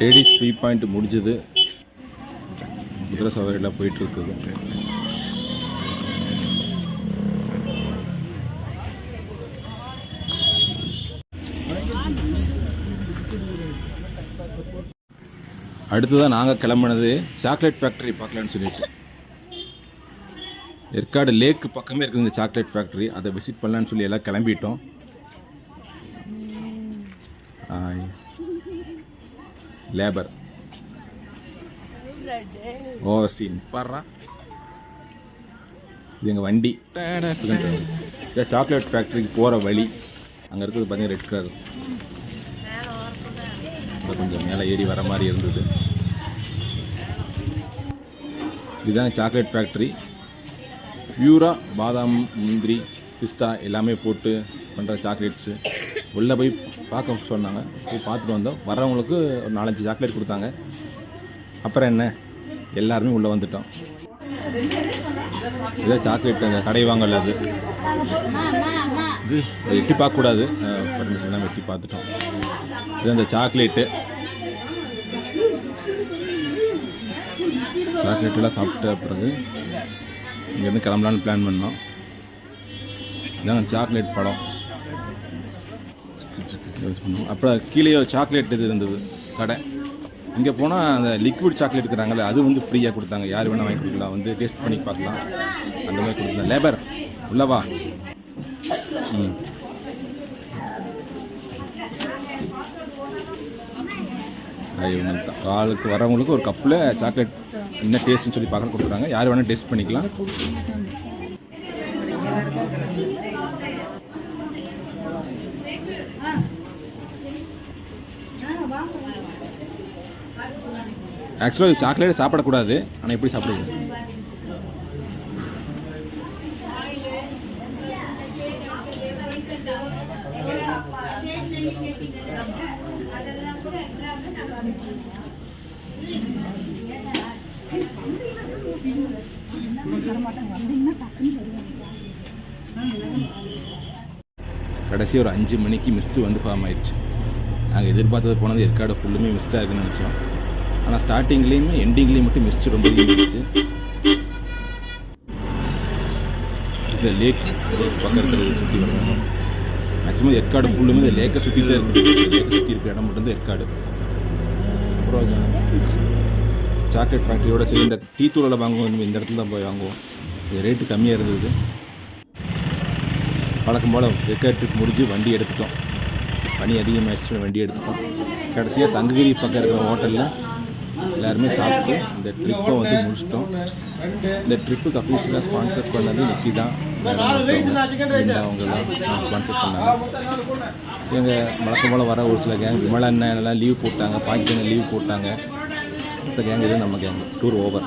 Ladies free point முடிஞ்சது. குதிரை சவாரிலாம் போயிட்டு அடுத்ததான் நாங்கள் கிளம்புனது. சாக்லேட் ஃபேக்ட்ரி பார்க்கலான்னு சொல்லிட்டு. ஏற்காடு லேக்கு பக்கமே இருக்குது இந்த சாக்லேட் ஃபேக்ட்ரி அதை விசிட் பண்ணலான்னு சொல்லி எல்லாம் கிளம்பிட்டோம். லேபர் ஓ சீன் பாடுறா இது எங்கள் வண்டி இந்த சாக்லேட் ஃபேக்ட்ரிக்கு போகிற வழி. அங்கே இருக்கிறது பார்த்தீங்கன்னா ரெட் கலர் கொஞ்சம் மேலே ஏறி வர மாதிரி இருந்தது. இதுதான் சாக்லேட் ஃபேக்ட்ரி பியூராக பாதாம் முந்திரி பிஸ்தா எல்லாமே போட்டு பண்ணுற சாக்லேட்ஸு உள்ளே போய் பார்க்க சொன்னாங்க. போய் பார்த்துட்டு வந்தோம். வரவங்களுக்கு ஒரு நாலஞ்சு சாக்லேட் கொடுத்தாங்க. அப்புறம் என்ன? எல்லாருமே உள்ளே வந்துட்டோம். இதான் சாக்லேட் அந்த கடை வாங்கல அது. இது எட்டி பார்க்கக்கூடாது. பர்மிஷன் எல்லாம் எட்டி பார்த்துட்டோம். இது அந்த சாக்லேட்டு சாக்லேட்டெல்லாம் சாப்பிட்ட பிறகு இங்கேருந்து கிளம்பலான்னு பிளான் பண்ணோம். இதான் சாக்லேட் படம். க்ளோஸ் பண்ணுவோம் அப்புறம் கீழே சாக்லேட் இது இருந்தது கடை. இங்கே போனால் அந்த லிக்விட் சாக்லேட் இருக்கிறாங்களே அது வந்து ஃப்ரீயாக கொடுத்தாங்க. யார் வேணால் வாங்கி கொடுக்கலாம். வந்து டேஸ்ட் பண்ணி பார்க்கலாம். அந்த மாதிரி கொடுக்கலாம். லேபர் உள்ளவா ம். அது ஆளுக்கு வரவங்களுக்கு ஒரு கப்பில் சாக்லேட் என்ன டேஸ்ட்னு சொல்லி பார்க்க கொடுக்குறாங்க. யார் வேணால் டேஸ்ட் பண்ணிக்கலாம். ஆக்சுவலாக சாக்லேட் சாப்பிடக்கூடாது. ஆனால் எப்படி சாப்பிடுவோம் கடைசி ஒரு அஞ்சு மணிக்கு மிஸ்ட்டு வந்து ஃபார்ம் ஆயிடுச்சு நாங்கள் எதிர்பார்த்தது போனது ஏற்காடு ஃபுல்லுமே மிஸ்டாக இருக்குன்னு நினச்சோம். ஆனால் ஸ்டார்டிங்லேயுமே எண்டிங்லேயும் மட்டும் மிஸ்ட்டு ரொம்ப இருந்துச்சு இந்த லேக் லேக் பக்கம் இருக்கிறது சுற்றி வரணும் மேக்ஸிமம் ஏற்காடு ஃபுல்லுமே இந்த லேக்கை சுற்றி தான் இருக்குது லேக்கை சுற்றி இருக்கிற இடம் மட்டும்தான் ஏற்காடு. அப்புறம் சாக்லேட் ஃபேக்ட்ரியோட சரி இந்த டீ தூளில் வாங்குவோம். இந்த இடத்துல தான் போய் வாங்குவோம். இது ரேட்டு கம்மியாக இருந்தது. வழக்கம் போல் ஏற்காடு ட்ரிப் முடிஞ்சு வண்டி எடுத்துட்டோம். பனி அதிகமாகிடுச்சு வண்டி எடுத்துட்டோம். கடைசியாக சங்ககிரி பக்கம் இருக்கிற ஹோட்டலில் எல்லாருமே சாப்பிட்டு இந்த ட்ரிப்பை வந்து முடிச்சிட்டோம். இந்த ட்ரிப்புக்கு அஃபீஷியலாக ஸ்பான்சர் பண்ணது நிக்கி தான் அவங்கெல்லாம் ஸ்பான்சர் பண்ணாங்க. எங்கள் வழக்கம் போல் வர ஒரு சில கேங் விமலா அண்ணன் எல்லாம் லீவ் போட்டாங்க. பாக்கியண்ணன் லீவ் போட்டாங்க. மற்ற கேங் இது நம்ம கேங் டூர் ஓவர்